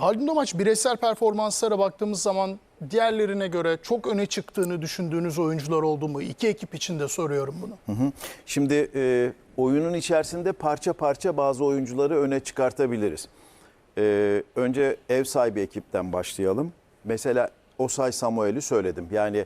Haldun Domaç bireysel performanslara baktığımız zaman diğerlerine göre çok öne çıktığını düşündüğünüz oyuncular oldu mu? İki ekip için de soruyorum bunu. Şimdi e, oyunun içerisinde parça parça bazı oyuncuları öne çıkartabiliriz. E, önce ev sahibi ekipten başlayalım. Mesela Osay Samuel'i söyledim. Yani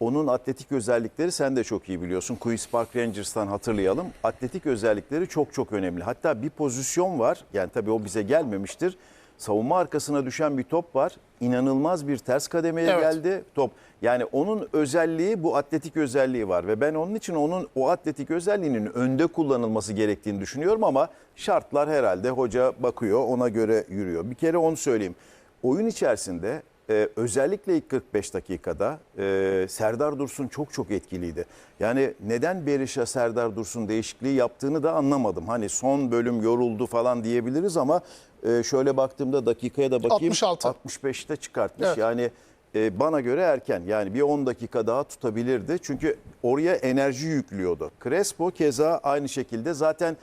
onun atletik özellikleri sen de çok iyi biliyorsun. Queen's Park Rangers'tan hatırlayalım. Atletik özellikleri çok çok önemli. Hatta bir pozisyon var. Yani tabii o bize gelmemiştir. Savunma arkasına düşen bir top var. İnanılmaz bir ters kademeye Evet. geldi top. Yani onun özelliği bu atletik özelliği var ve ben onun için onun o atletik özelliğinin önde kullanılması gerektiğini düşünüyorum ama şartlar herhalde hoca bakıyor ona göre yürüyor. Bir kere onu söyleyeyim. Oyun içerisinde e, özellikle ilk 45 dakikada e, Serdar Dursun çok çok etkiliydi. Yani neden Berisha Serdar Dursun değişikliği yaptığını da anlamadım. Hani son bölüm yoruldu falan diyebiliriz ama e, şöyle baktığımda dakikaya da bakayım. 66. 65'te çıkartmış. Evet. Yani e, bana göre erken. Yani bir 10 dakika daha tutabilirdi. Çünkü oraya enerji yüklüyordu. Crespo keza aynı şekilde zaten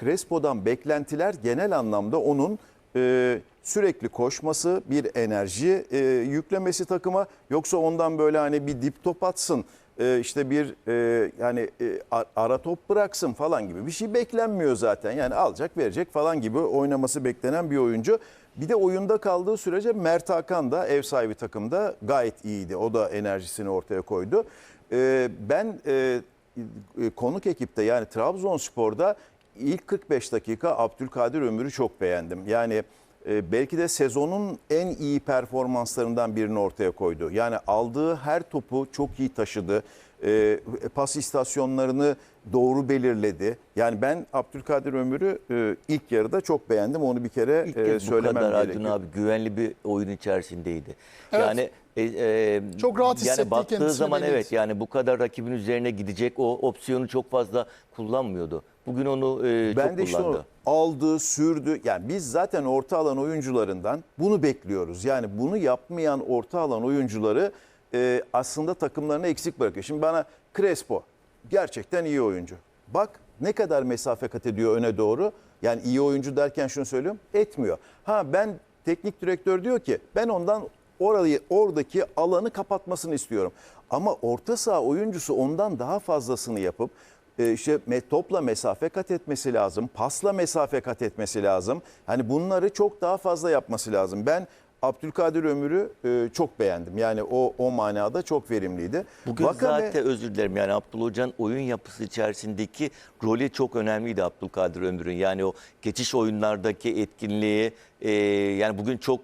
Crespo'dan beklentiler genel anlamda onun e, sürekli koşması, bir enerji e, yüklemesi takıma. Yoksa ondan böyle hani bir dip top atsın, e, işte bir e, yani e, ara top bıraksın falan gibi bir şey beklenmiyor zaten. Yani alacak verecek falan gibi oynaması beklenen bir oyuncu. Bir de oyunda kaldığı sürece Mert Hakan da ev sahibi takımda gayet iyiydi. O da enerjisini ortaya koydu. E, ben e, e, konuk ekipte yani Trabzonspor'da ilk 45 dakika Abdülkadir Ömür'ü çok beğendim. Yani e, belki de sezonun en iyi performanslarından birini ortaya koydu. Yani aldığı her topu çok iyi taşıdı. E, pas istasyonlarını doğru belirledi. Yani ben Abdülkadir Ömür'ü e, ilk yarıda çok beğendim. Onu bir kere İlk e, kez bu söylemem kadar gerekiyor. abi güvenli bir oyun içerisindeydi. Evet. Yani e, e, Çok rahat hissettiği yani baktığı zaman evet yani bu kadar rakibin üzerine gidecek o opsiyonu çok fazla kullanmıyordu. Bugün onu e, Ben çok de işte kullandı. o aldı, sürdü. Yani biz zaten orta alan oyuncularından bunu bekliyoruz. Yani bunu yapmayan orta alan oyuncuları e, aslında takımlarına eksik bırakıyor. Şimdi bana Crespo gerçekten iyi oyuncu. Bak ne kadar mesafe kat ediyor öne doğru. Yani iyi oyuncu derken şunu söylüyorum etmiyor. Ha ben teknik direktör diyor ki ben ondan orayı oradaki alanı kapatmasını istiyorum. Ama orta saha oyuncusu ondan daha fazlasını yapıp e, işte topla mesafe kat etmesi lazım, pasla mesafe kat etmesi lazım. Hani bunları çok daha fazla yapması lazım. Ben Abdülkadir Ömür'ü e, çok beğendim. Yani o o manada çok verimliydi. Bugün Vakame- zaten özür dilerim yani Abdullah Hoca'nın oyun yapısı içerisindeki rolü çok önemliydi Abdülkadir Ömür'ün. Yani o geçiş oyunlardaki etkinliği e, yani bugün çok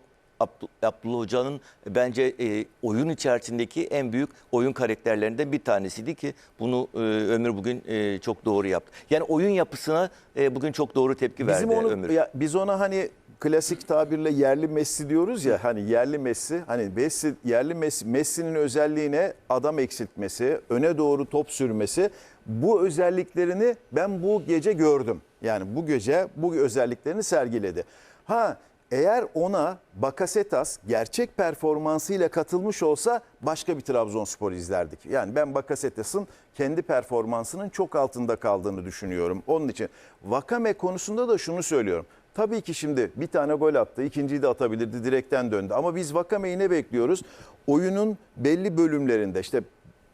Abdullah Hoca'nın bence e, oyun içerisindeki en büyük oyun karakterlerinden bir tanesiydi ki bunu e, Ömür bugün e, çok doğru yaptı. Yani oyun yapısına e, bugün çok doğru tepki Bizim verdi onu Ömür. ya, biz ona hani klasik tabirle yerli Messi diyoruz ya hani yerli Messi hani Messi yerli Messi Messi'nin özelliğine adam eksiltmesi, öne doğru top sürmesi bu özelliklerini ben bu gece gördüm. Yani bu gece bu özelliklerini sergiledi. Ha eğer ona Bakasetas gerçek performansıyla katılmış olsa başka bir Trabzonspor izlerdik. Yani ben Bakasetas'ın kendi performansının çok altında kaldığını düşünüyorum. Onun için Vakame konusunda da şunu söylüyorum. Tabii ki şimdi bir tane gol attı, ikinciyi de atabilirdi, direkten döndü. Ama biz Vakame'yi ne bekliyoruz? Oyunun belli bölümlerinde işte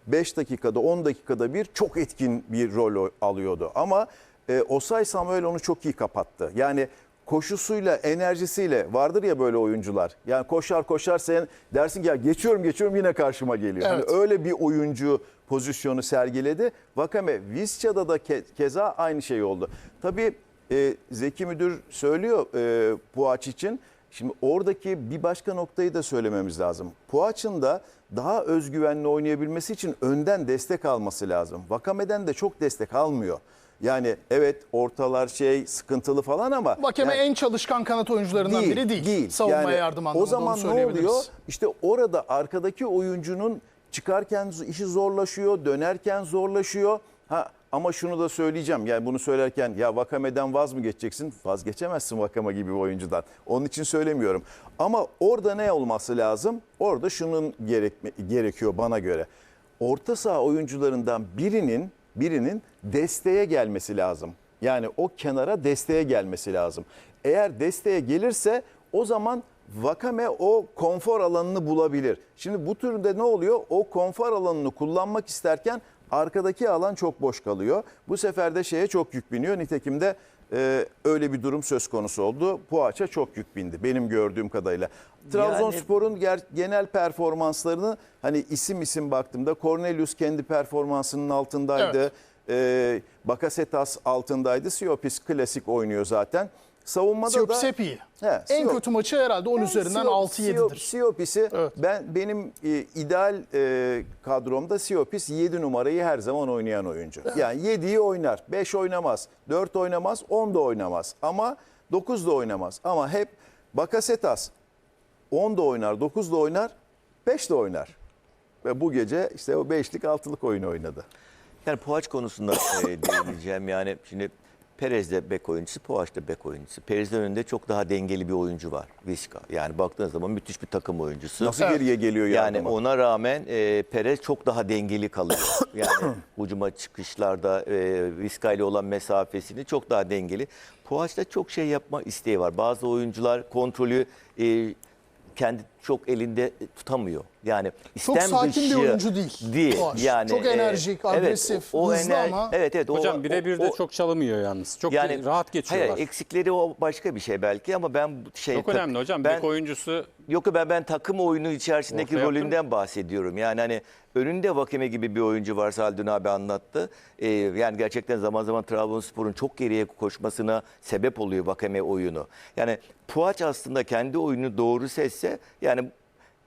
5 dakikada 10 dakikada bir çok etkin bir rol alıyordu. Ama e, Osay Samuel onu çok iyi kapattı. Yani koşusuyla, enerjisiyle vardır ya böyle oyuncular. Yani koşar koşar sen dersin ki ya geçiyorum geçiyorum yine karşıma geliyor. Hani Evet. öyle bir oyuncu pozisyonu sergiledi. Vakame Visca'da da ke- keza aynı şey oldu. Tabii e, Zeki Müdür söylüyor e, Puaç için. Şimdi oradaki bir başka noktayı da söylememiz lazım. Puaç'ın da daha özgüvenli oynayabilmesi için önden destek alması lazım. Vakame'den de çok destek almıyor. Yani evet ortalar şey sıkıntılı falan ama Vakeme yani- en çalışkan kanat oyuncularından biri değil. Savunmaya Yani yardım anlamında O zaman ne oluyor? İşte orada arkadaki oyuncunun çıkarken işi zorlaşıyor, dönerken zorlaşıyor. Ha ama şunu da söyleyeceğim. Yani bunu söylerken ya Vakame'den vaz mı geçeceksin? Vazgeçemezsin Vakame gibi bir oyuncudan. Onun için söylemiyorum. Ama orada ne olması lazım? Orada şunun gerekme, gerekiyor bana göre. Orta saha oyuncularından birinin birinin desteğe gelmesi lazım. Yani o kenara desteğe gelmesi lazım. Eğer desteğe gelirse O zaman Vakame o konfor alanını bulabilir. Şimdi bu türde ne oluyor? O konfor alanını kullanmak isterken arkadaki alan çok boş kalıyor. Bu sefer de şeye çok yük biniyor. Nitekim de e, öyle bir durum söz konusu oldu. Poğaça çok yük bindi benim gördüğüm kadarıyla. Trabzonspor'un ger- genel performanslarını hani isim isim baktığımda Cornelius kendi performansının altındaydı. Evet. E, Bakasetas altındaydı. Siopis klasik oynuyor zaten. Savunmada Siopis da hep iyi. He, en kötü maçı herhalde 10 üzerinden Siop- 6-7'dir. Siop- Siopis'i Evet. ben benim e, ideal e, kadromda Siopis 7 numarayı her zaman oynayan oyuncu. Yani 7'yi oynar, 5 oynamaz, 4 oynamaz, 10 da oynamaz ama 9 da oynamaz. Ama hep Bakasetas 10 da oynar, 9 da oynar, 5 de oynar. Ve bu gece işte o 5'lik 6'lık oyunu oynadı. Yani Poğaç konusunda e, değineceğim. Yani şimdi Perez de bek oyuncusu, Poğaç da bek oyuncusu. Perez'den önünde çok daha dengeli bir oyuncu var. Viska. Yani baktığınız zaman müthiş bir takım oyuncusu. Nasıl geriye geliyor Yani yardıma? ona rağmen e, Perez çok daha dengeli kalıyor. Yani hücuma çıkışlarda e, Viska ile olan mesafesini çok daha dengeli. Poğaç'ta çok şey yapma isteği var. Bazı oyuncular kontrolü e, kendi çok elinde tutamıyor. Yani Çok istem sakin bir dışı oyuncu değil. Değil. Yani Çok e, enerjik, agresif, hızlı ama- Evet evet. o- Hocam birebir de o- çok çalımıyor yalnız. Çok rahat geçiyorlar. Hayır, eksikleri o başka bir şey belki ama ben şey çok önemli hocam. Ben, Bek oyuncusu Yok ben ben takım oyunu içerisindeki Orta rolünden bahsediyorum. Yani hani önünde Vakeme gibi bir oyuncu varsa Haldun abi anlattı. Ee, yani gerçekten zaman zaman Trabzonspor'un çok geriye koşmasına sebep oluyor Vakeme oyunu. Yani Puaç aslında kendi oyunu doğru sesse yani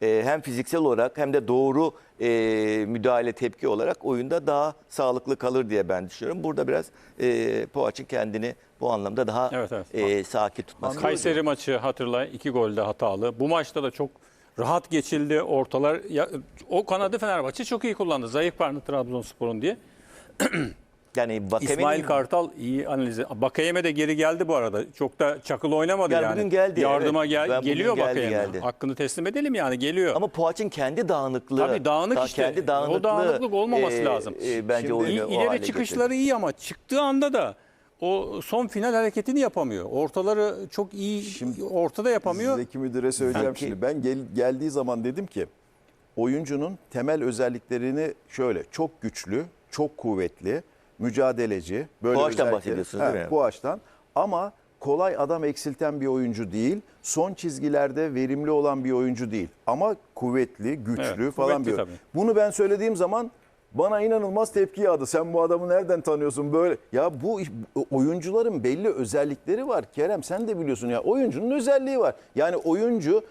e, hem fiziksel olarak hem de doğru e, müdahale tepki olarak oyunda daha sağlıklı kalır diye ben düşünüyorum. Burada biraz e, Poğaç'ın kendini bu anlamda daha Evet, evet. e, sakin tutması. Kayseri maçı hatırlayın. iki golde hatalı. Bu maçta da çok rahat geçildi. Ortalar ya, o kanadı Fenerbahçe çok iyi kullandı. Zayıf parmağı Trabzonspor'un diye. Yani Vakeme'nin İsmail Kartal iyi analizi. Bakayeme de geri geldi bu arada. Çok da çakıl oynamadı Yani yani. bugün geldi, Yardıma evet. gel Ben bugün geliyor geldi, Bakayeme. geldi. Hakkını teslim edelim yani geliyor. Ama Poğaç'ın kendi dağınıklığı. Tabii dağınık da- işte. Kendi dağınıklığı. O dağınıklık olmaması lazım. e, bence Şimdi oyunu İ- o İleri hale çıkışları iyi ama çıktığı anda da o son final hareketini yapamıyor. Ortaları çok iyi ortada yapamıyor. Zeki Müdür'e söyleyeceğim Sanki- şimdi. Ben gel- geldiği zaman dedim ki oyuncunun temel özelliklerini şöyle çok güçlü, çok kuvvetli, mücadeleci. Böyle Boğaç'tan özellikleri- bahsediyorsunuz değil mi? Boğaç'tan ama kolay adam eksilten bir oyuncu değil. Son çizgilerde verimli olan bir oyuncu değil. Ama kuvvetli, güçlü Evet, falan kuvvetli bir tabii. Bunu ben söylediğim zaman bana inanılmaz tepki yağdı. Sen bu adamı nereden tanıyorsun böyle? Ya bu iş- oyuncuların belli özellikleri var. Kerem sen de biliyorsun ya oyuncunun özelliği var. Yani oyuncu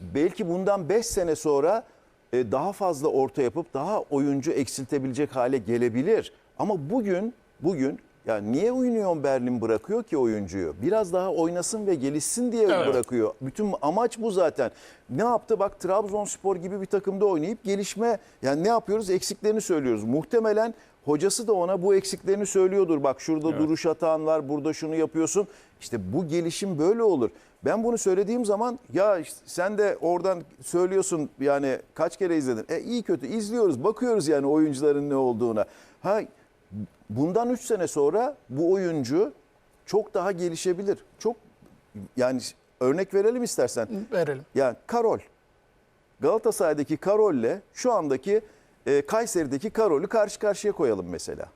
belki bundan 5 sene sonra e, daha fazla orta yapıp daha oyuncu eksiltebilecek hale gelebilir. Ama bugün bugün ya niye Union Berlin bırakıyor ki oyuncuyu? Biraz daha oynasın ve gelişsin diye Evet. bırakıyor. Bütün amaç bu zaten. Ne yaptı? Bak Trabzonspor gibi bir takımda oynayıp gelişme yani ne yapıyoruz? Eksiklerini söylüyoruz. Muhtemelen hocası da ona bu eksiklerini söylüyordur. Bak şurada duruş hatan var, burada şunu yapıyorsun. İşte bu gelişim böyle olur. Ben bunu söylediğim zaman ya işte sen de oradan söylüyorsun yani kaç kere izledin? E iyi kötü izliyoruz, bakıyoruz yani oyuncuların ne olduğuna. Ha bundan 3 sene sonra bu oyuncu çok daha gelişebilir. Çok yani örnek verelim istersen. Verelim. Yani Karol. Galatasaray'daki Karol'le şu andaki e, Kayseri'deki Karol'ü karşı karşıya koyalım mesela.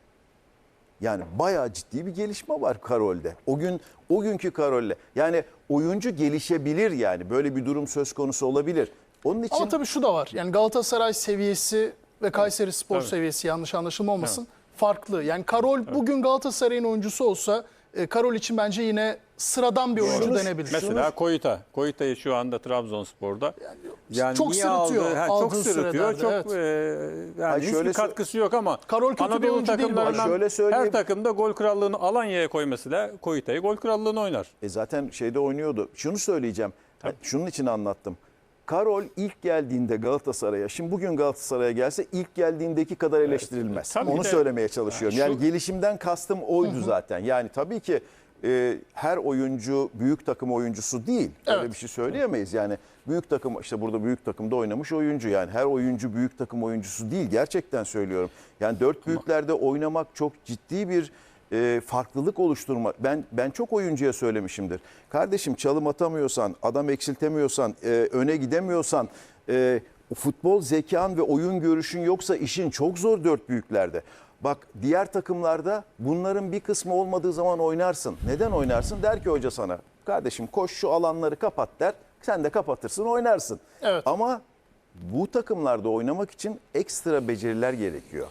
Yani bayağı ciddi bir gelişme var Karol'de. O gün o günkü Karol'le. Yani oyuncu gelişebilir yani. Böyle bir durum söz konusu olabilir. Onun için Ama tabii şu da var. Yani Galatasaray seviyesi ve Kayseri Spor seviyesi yanlış anlaşılma olmasın. Farklı. Yani Karol bugün Galatasaray'ın oyuncusu olsa e, Karol için bence yine sıradan bir oyuncu denebilir. Mesela Koyuta. Koyuta'yı şu anda Trabzonspor'da. Yani çok niye sırıtıyor aldı? Ha, aldığı çok sırıtıyor. sürelerde, Çok evet. e, yani hiçbir şöyle sö- katkısı yok ama Karol kötü bir Anadolu oyuncu değil bu arada. takımlarından Şöyle söyleyeyim. her takımda gol krallığını Alanya'ya koyması da Koyuta'yı gol krallığını oynar. E zaten şeyde oynuyordu. Şunu söyleyeceğim. Ben Şunun için anlattım. Karol ilk geldiğinde Galatasaray'a, şimdi bugün Galatasaray'a gelse ilk geldiğindeki kadar eleştirilmez. Tabii Onu de- söylemeye çalışıyorum. Yani gelişimden kastım oydu zaten. Yani tabii ki e, her oyuncu büyük takım oyuncusu değil. Öyle bir şey söyleyemeyiz. Yani büyük takım işte burada büyük takımda oynamış oyuncu yani her oyuncu büyük takım oyuncusu değil gerçekten söylüyorum. Yani dört büyüklerde oynamak çok ciddi bir e, farklılık oluşturma. Ben ben çok oyuncuya söylemişimdir. Kardeşim çalım atamıyorsan, adam eksiltemiyorsan, e, öne gidemiyorsan, e, futbol zekan ve oyun görüşün yoksa işin çok zor dört büyüklerde. Bak diğer takımlarda bunların bir kısmı olmadığı zaman oynarsın. Neden oynarsın? Der ki hoca sana kardeşim koş şu alanları kapat der. Sen de kapatırsın oynarsın. Evet. Ama bu takımlarda oynamak için ekstra beceriler gerekiyor.